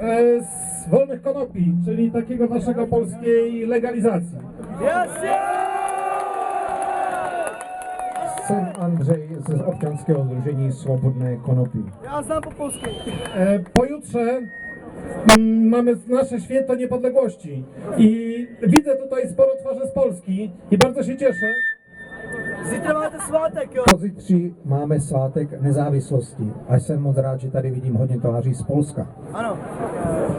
e, z wolnych konopi, czyli takiego waszego polskiej legalizacji. Jsem Andrzej z občanského združení Svobodné konopí. Já znám po polsku. E, Pojutrze mm, mamy nasze święto niepodległości i widzę tutaj sporo twarzy z Polski i bardzo się cieszę, Zítra máte svátek, jo? Pozítří máme svátek nezávislosti a jsem moc rád, že tady vidím hodně tváří z Polska. Ano.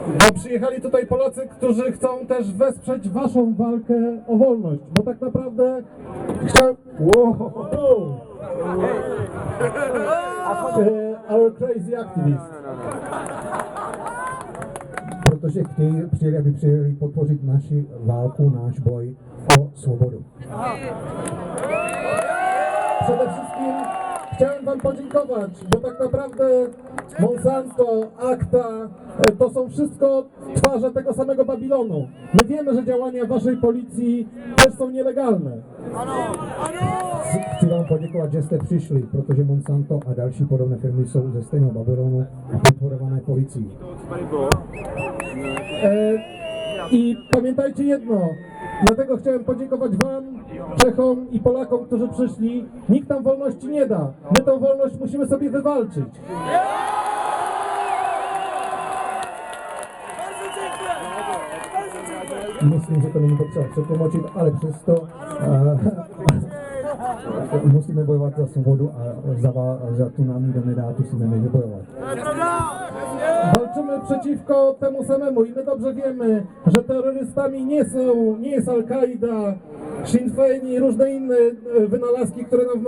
bo przyjechali tutaj Polacy, którzy chcą też wesprzeć waszą walkę o wolność, bo tak naprawdę chciałem... Wow. Our crazy activist. Protože chtějí, přijeli, aby přijeli podpořit naši válku, náš boj o svobodu. Przede wszystkim chciałem Wam podziękować, bo tak naprawdę Monsanto, Akta e, to są wszystko twarze tego samego Babilonu. My wiemy, że działania Waszej policji też są nielegalne. Chci- vám poděkovat, že jste přišli, protože Monsanto a další podobné firmy jsou ze stejného Babylonu a podporované policií. E, I pamiętajcie jedno, dlatego chciałem podziękować Wam, Czechom i Polakom, którzy przyszli. Nikt nam wolności nie da. My tą wolność musimy sobie wywalczyć. Myslím, že to není potřeba přetlumočit, ale přesto uh, musíme bojovat za svobodu a za, za tu nám nikdo nedá, tu si nemůže Walczymy przeciwko temu samemu i my dobrze wiemy, że terrorystami nie są, nie jest Al-Kaida, Sinn Féin i różne inne e, wynalazki, które nam